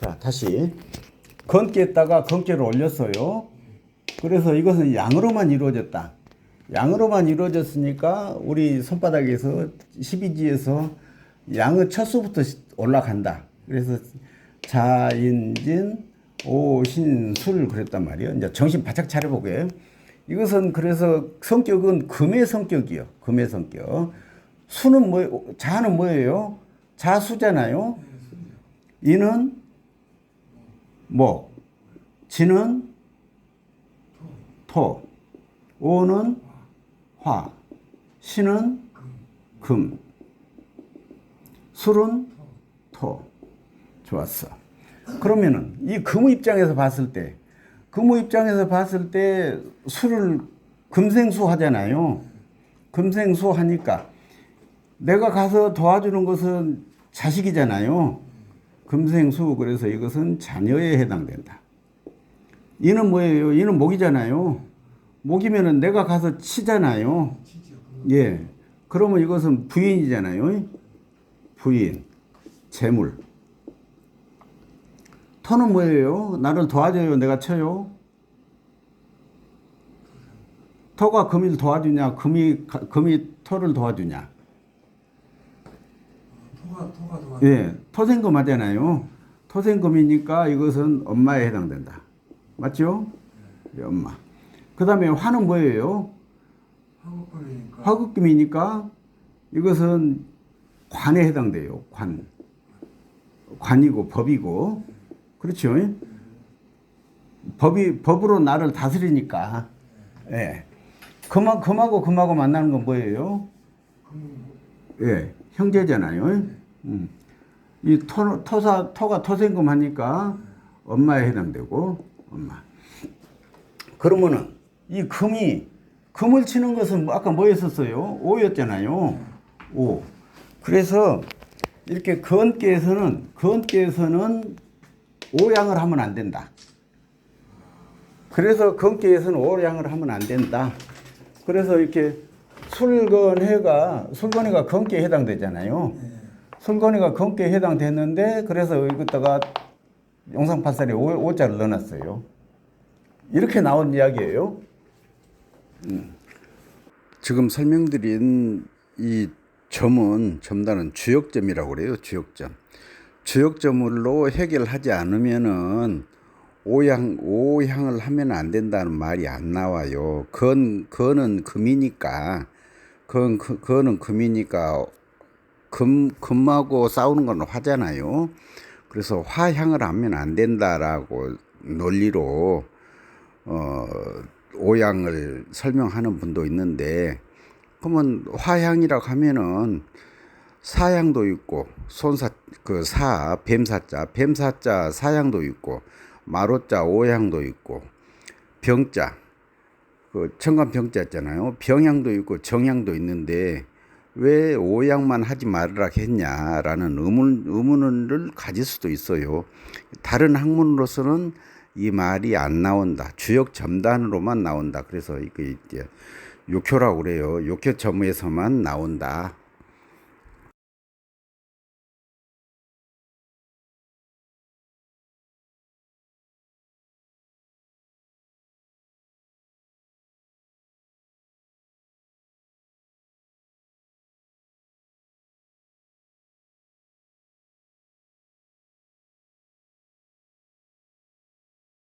자, 다시. 건기에다가 건기를 올렸어요. 그래서 이것은 양으로만 이루어졌다. 양으로만 이루어졌으니까 우리 손바닥에서 12지에서 양의 첫 수부터 시- 올라간다. 그래서 자인진 오신술 그랬단 말이에요. 이제 정신 바짝 차려보게. 이것은 그래서 성격은 금의 성격이요. 금의 성격. 수는 뭐 자는 뭐예요? 자수잖아요. 이는 목, 지는 토, 오는 화, 신은 금, 술은 토. 좋았어. 그러면은 이 금의 입장에서 봤을 때, 금의 입장에서 봤을 때 술을 금생수 하잖아요. 금생수 하니까 내가 가서 도와주는 것은 자식이잖아요. 금생수 그래서 이것은 자녀에 해당된다. 이는 뭐예요? 이는 목이잖아요. 목이면은 내가 가서 치잖아요. 예. 그러면 이것은 부인이잖아요. 부인, 재물. 터는 뭐예요? 나를 도와줘요. 내가 쳐요. 터가 금을 도와주냐? 금이 가- 금이 터를 도와주냐? 토가 토가 토가 예, 토생금 하잖아요. 토생금이니까 이것은 엄마에 해당된다. 맞죠? 예, 엄마. 그 다음에 화는 뭐예요? 화국금이니까 화급금이니까 이것은 관에 해당돼요. 관. 관이고 법이고. 그렇죠? 법이, 법으로 나를 다스리니까. 예. 금하, 금하고 금하고 만나는 건 뭐예요? 예, 형제잖아요. 음. 이 토, 토사, 토가 토생금 하니까 엄마에 해당되고, 엄마. 그러면은 이 금이, 금을 치는 것은 뭐 아까 뭐였었어요? 오였잖아요. 오. 그래서 이렇게 건께에서는, 건께에서는 오양을 하면 안 된다. 그래서 건기에서는 오량을 하면 안 된다. 그래서 이렇게 술건해가 술건이가 건기에 해당되잖아요. 술건이가 건기에 해당됐는데 그래서 여기다가 용상파살에 오, 오자를 넣어놨어요. 이렇게 나온 이야기예요. 음. 지금 설명드린 이 점은 점단은 주역점이라고 그래요. 주역점. 주역점으로 해결하지 않으면은 오향 오향을 하면 안 된다는 말이 안 나와요. 건 건은 금이니까 건 그- 건은 금이니까 금 금하고 싸우는 건 화잖아요. 그래서 화향을 하면 안 된다라고 논리로 어 오양을 설명하는 분도 있는데 그러면 화향이라고 하면은 사양도 있고 손사 그 사 뱀사자 뱀사자 사양도 있고 마로자 오양도 있고 병자 그 청간 병자 있잖아요 병양도 있고 정양도 있는데 왜 오양만 하지 말으라 했냐라는 의문 의문을 가질 수도 있어요. 다른 학문으로서는 이 말이 안 나온다. 주역 점단으로만 나온다. 그래서 이게 이제 욕효라고 그래요. 욕효 점에서만 나온다